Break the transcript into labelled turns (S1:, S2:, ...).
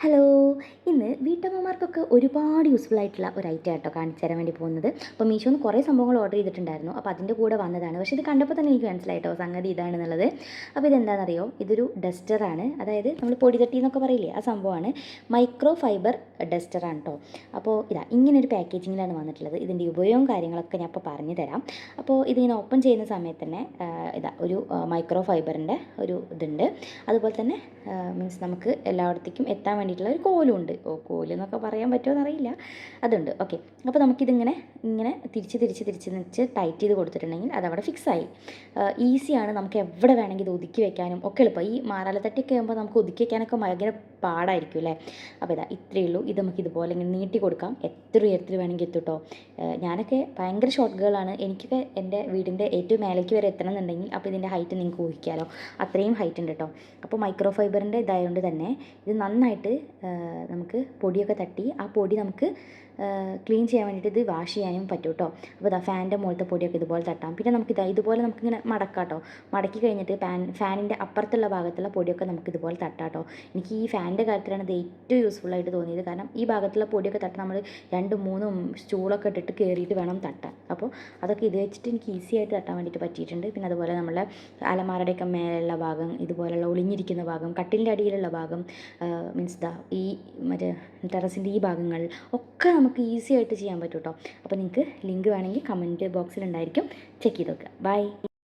S1: Hello ഇന്ന് വീട്ടമ്മമാർക്കൊക്കെ ഒരുപാട് useful ആയിട്ടുള്ള ഒരു ഐറ്റം ആട്ടോ കാണിച്ചു തരാൻ വേണ്ടി പോകുന്നത്. അപ്പോൾ മീഷോന്ന് കുറേ സംഭവങ്ങൾ ഓർഡർ ചെയ്തിട്ടുണ്ടായിരുന്നു. അപ്പോൾ അതിന്റെ കൂടെ വന്നതാണ്. പക്ഷേ ഇത് കണ്ടപ്പോൾ തന്നെ എനിക്ക് മനസ്സിലായിട്ടോ സംഗതി ഇതാണെന്നുള്ളത് അപ്പോൾ ഇതെന്താണെന്നറിയോ? ഇതൊരു ഡസ്റ്ററാണ് അതായത് നമ്മൾ പൊടിതട്ടി എന്നൊക്കെ പറയില്ലേ ആ സംഭവമാണ്. മൈക്രോ ഫൈബർ ഡസ്റ്ററാണ് കേട്ടോ അപ്പോൾ ഇതാ ഇങ്ങനെ ഒരു പാക്കേജിങ്ങിലാണ് വന്നിട്ടുള്ളത്. ഇതിന്റെ ഉപയോഗം കാര്യങ്ങളൊക്കെ ഞാൻ ഇപ്പോൾ പറഞ്ഞു തരാം. അപ്പോൾ ഇതിങ്ങനെ ഓപ്പൺ ചെയ്യുന്ന സമയത്ത് തന്നെ ഇതാ ഒരു മൈക്രോ ഫൈബറിന്റെ ഒരു ഇതുണ്ട്. അതുപോലെ തന്നെ മീൻസ് നമുക്ക് എല്ലായിടത്തേക്കും എത്താൻ വേണ്ടിയിട്ടുള്ള ഒരു കോലും ഉണ്ട്. ഓ കോലെന്നൊക്കെ പറയാൻ പറ്റുമോ എന്നറിയില്ല അതുണ്ട്. ഓക്കെ. അപ്പോൾ നമുക്കിതിങ്ങനെ ഇങ്ങനെ തിരിച്ച് തിരിച്ച് തിരിച്ച് തിരിച്ച് ടൈറ്റ് ചെയ്ത് കൊടുത്തിട്ടുണ്ടെങ്കിൽ അതവിടെ ഫിക്സ് ആയി. ഈസിയാണ് നമുക്ക് എവിടെ വേണമെങ്കിൽ ഇത് ഒതുക്കി വെക്കാനും ഒക്കെ എളുപ്പം. ഈ മാറാലത്തട്ടിയൊക്കെ ആകുമ്പോൾ നമുക്ക് ഒതുക്കി വെക്കാനൊക്കെ ഭയങ്കര പാടായിരിക്കും അല്ലേ? അപ്പോൾ ഇതാ ഇത്രയേ ഉള്ളൂ. ഇത് നമുക്ക് ഇതുപോലെ ഇങ്ങനെ നീട്ടി കൊടുക്കാം. എത്ര ഉയരത്തിൽ വേണമെങ്കിൽ എത്തും കേട്ടോ ഞാനൊക്കെ ഭയങ്കര ഷോർട്ട് ഗേളാണ് എനിക്കൊക്കെ എന്റെ വീടിന്റെ ഏറ്റവും മേലേക്ക് വരെ എത്തണം എന്നുണ്ടെങ്കിൽ അപ്പോൾ ഇതിന്റെ ഹൈറ്റ് നിങ്ങൾക്ക് ഊഹിക്കാമല്ലോ അത്രയും ഹൈറ്റ് ഉണ്ട് കേട്ടോ അപ്പോൾ മൈക്രോ ഫൈബറിന്റെ ഇതായതുകൊണ്ട് തന്നെ ഇത് നന്നായിട്ട് നമുക്ക് പൊടിയൊക്കെ തട്ടി ആ പൊടി നമുക്ക് ക്ലീൻ ചെയ്യാൻ വേണ്ടിയിട്ട് ഇത് വാഷ് ചെയ്യാനും പറ്റും കേട്ടോ അപ്പോൾ ഇതാ ഫാനിന്റെ മുകളിലത്തെ പൊടിയൊക്കെ ഇതുപോലെ തട്ടാം. പിന്നെ നമുക്ക് ഇതാ ഇതുപോലെ നമുക്കിങ്ങനെ മടക്കാം കേട്ടോ മടക്കി കഴിഞ്ഞിട്ട് ഫാൻ ഫാനിന്റെ അപ്പുറത്തുള്ള ഭാഗത്തുള്ള പൊടിയൊക്കെ നമുക്ക് ഇതുപോലെ തട്ടാം കേട്ടോ എനിക്ക് ഈ ഫാനിന്റെ കാര്യത്തിലാണ് ഇത് ഏറ്റവും യൂസ്ഫുൾ ആയിട്ട് തോന്നിയത്. കാരണം ഈ ഭാഗത്തുള്ള പൊടിയൊക്കെ തട്ടാൻ നമ്മൾ രണ്ടും മൂന്നും സ്റ്റൂളൊക്കെ ഇട്ടിട്ട് കയറിയിട്ട് വേണം തട്ടാൻ. അപ്പോൾ അതൊക്കെ ഇത് വെച്ചിട്ട് എനിക്ക് ഈസി ആയിട്ട് തട്ടാൻ വേണ്ടിയിട്ട് പറ്റിയിട്ടുണ്ട്. പിന്നെ അതുപോലെ നമ്മളെ അലമാരയുടെയൊക്കെ മേലെയുള്ള ഭാഗം ഇതുപോലെയുള്ള ഒളിഞ്ഞിരിക്കുന്ന ഭാഗം കട്ടിലിന്റെ അടിയിലുള്ള ഭാഗം മീൻസ് ദാ ഈ മറ്റേ ടെറസിന്റെ ഈ ഭാഗങ്ങൾ ഒക്കെ നമുക്ക് ഈസി ആയിട്ട് ചെയ്യാൻ പറ്റും കേട്ടോ അപ്പോൾ നിങ്ങൾക്ക് ലിങ്ക് വേണമെങ്കിൽ കമന്റ് ബോക്സിലുണ്ടായിരിക്കും ചെക്ക് ചെയ്ത് നോക്കുക. ബൈ